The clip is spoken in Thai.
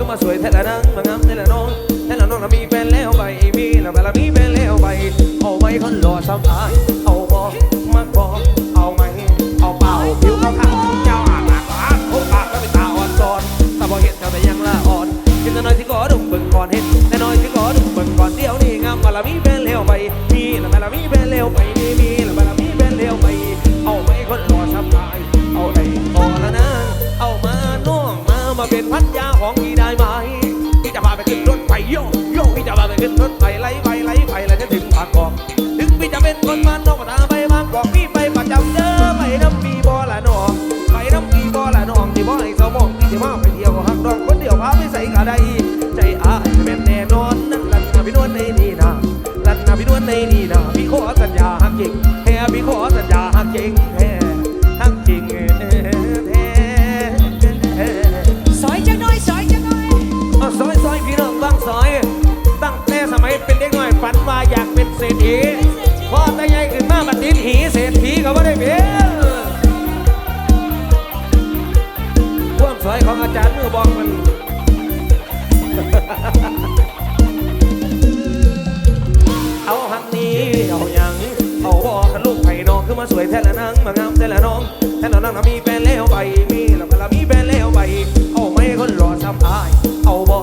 ก็มาสวยแท้ละนังมางามแท้ละน้องแท้ละน้องเรามีแฟนแล้วไปมีเราไปเรามีแฟนแล้วไปเอาไว้คนหล่อสำอาง ก็ไม่ได้เพี้ยความสวยของอาจารย์มือบองมันเอาหักนี้เอาอย่างเอาบอกันลูกไผ่นองขึ้นมาสวยแท้ละนังมางามแท้ละน้องแท้ละนังนะมีแฟนแล้วไปมีแล้วก็ละมีแฟนแล้วไปเอาไม่คนรอซ้ำอายเอาบอ